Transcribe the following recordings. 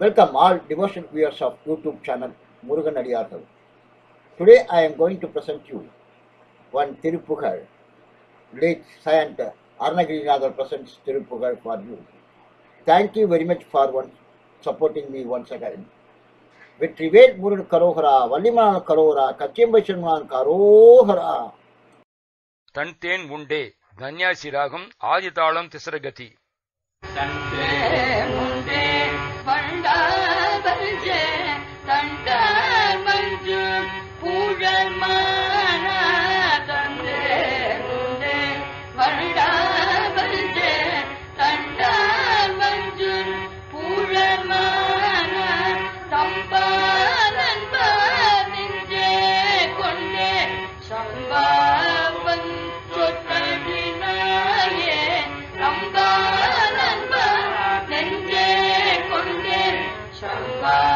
Welcome all devotion viewers of YouTube channel Murugan அடியார்கள் today I am going to present you one Thiruppugazh late Saint Arnagirinathar presents Tirupugar for you. Thank you very much for one, supporting me once again. Vetrivel Murugan கரோகரா வள்ளிமலான கரோகரா கச்சியம்பை சென்மான் கரோகரா தன் தேன் உண்டே தன்யாசி ராகம் ஆதிதாளம் திசரகதி and I. சம்பாவம்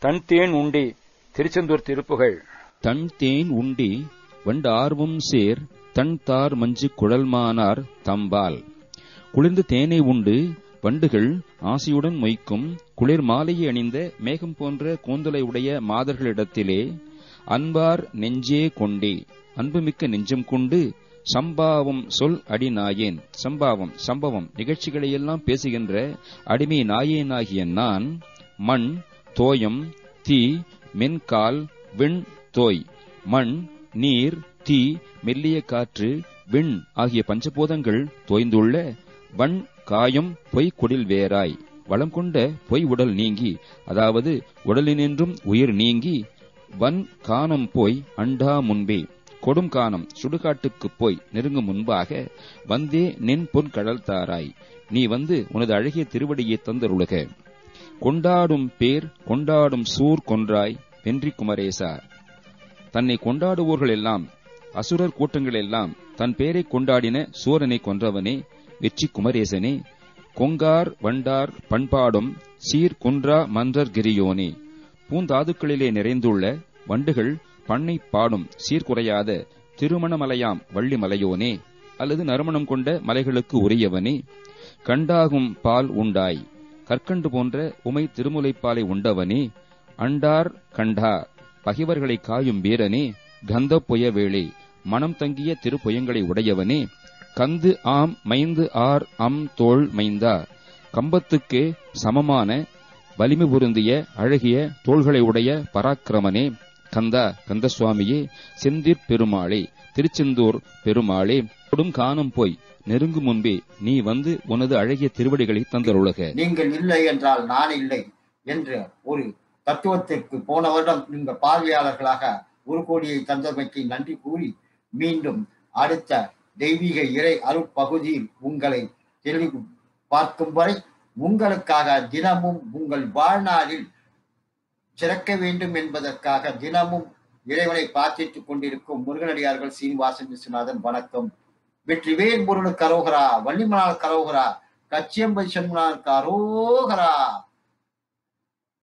தன் தேன் உண்டி திருச்செந்தூர் திருப்புகள். தன் தேன் உண்டி வண்டார்வும் சேர் தன் தார் மஞ்சு குழல்மானார் தம்பால். குளிர்ந்து தேனை உண்டு வண்டுகள் ஆசையுடன் மொய்க்கும் குளிர் மாலையை அணிந்த மேகம் போன்ற கூந்தலை உடைய மாதர்களிடத்திலே அன்பார் நெஞ்சே கொண்டே. அன்புமிக்க நெஞ்சம் கொண்டு சம்பாவம் சொல் அடி நாயேன். சம்பாவம் சம்பவம் நிகழ்ச்சிகளையெல்லாம் பேசுகின்ற அடிமை நாயேனாகிய நான் மண் தோயம் தீ மென்கால் விண் தோய். மண் நீர் தீ மெல்லிய காற்று விண் ஆகிய பஞ்சபூதங்கள் தோய்ந்துள்ள வன் காயம் பொய் கொடில் வேராய் வளம் கொண்ட பொய் உடல் நீங்கி அதாவது உடலினின்றும் உயிர் நீங்கி வன் காணம் போய் அண்டா முன்பே. கொடும் காணம் சுடுகாட்டுக்குப் போய் நெருங்கும் முன்பாக வந்தே நின் பொன் கடல் தாராய். நீ வந்து உனது அழகிய திருவடியை தந்தருளுக. கொண்டாடும் பேர் கொண்டாடும் சூர் கொன்றாய் வென்றி குமரேசா தன்னை கொண்டாடுவோர்கள் எல்லாம் அசுரர் கூட்டங்கள் எல்லாம் தன் பேரை கொண்டாடின சூரனை கொன்றவனே வெற்றி குமரேசனே கொங்கார் வண்டார் பண்பாடும் சீர் குன்றா மன்றர் கிரியோனே. பூந்தாதுக்களிலே நிறைந்துள்ள வண்டுகள் பண்ணை பாடும் சீர்குறையாத திருமணமலையாம் வள்ளி மலையோனே அல்லது நறுமணம் கொண்ட மலைகளுக்கு உரியவனே கண்டாகும் பால் உண்டாய். கற்கண்டு போன்ற உமை திருமுலைப்பாலை உண்டவனே அண்டார் கண்டா பகைவர்களை காயும் வீரனே கந்த புயவேளே மனம் தங்கிய திருப்புயங்களை உடையவனே கந்து ஆம் மைந்து ஆர் அம் தோல் மைந்தா கம்பத்துக்கே சமமான வலிமை பொருந்திய அழகிய தோள்களை உடைய பராக்கிரமனே கந்தா கந்தசுவாமியே செந்திற் பெருமாளே திருச்செந்தூர் பெருமாளே கொடும் காணும் போய். நெருங்கும் முன்பே நீ வந்து உனது அழகிய திருவடிகளை தந்தருளக. நீங்கள் இல்லை என்றால் நான் இல்லை என்ற ஒரு தத்துவத்திற்கு போன வருடம் நீங்கள் பார்வையாளர்களாக ஒரு கோடியை தந்தமைக்கு நன்றி கூறி மீண்டும் அடுத்த தெய்வீக இறை அருட்பகுதியில் உங்களை தெளிவு பார்க்கும் வரை உங்களுக்காக தினமும் உங்கள் வாழ்நாளில் சிறக்க வேண்டும் என்பதற்காக தினமும் இறைவனை பிரார்த்தித்துக் கொண்டிருக்கும் முருகனடியார்கள் சீனிவாசன் விஸ்வநாதன் வணக்கம். வெற்றிவேல் முருகனுக்கு அரோகரா வள்ளிமலால் கரோகரா கச்சியம்பதி சண்முனாருக்கு அரோகரா.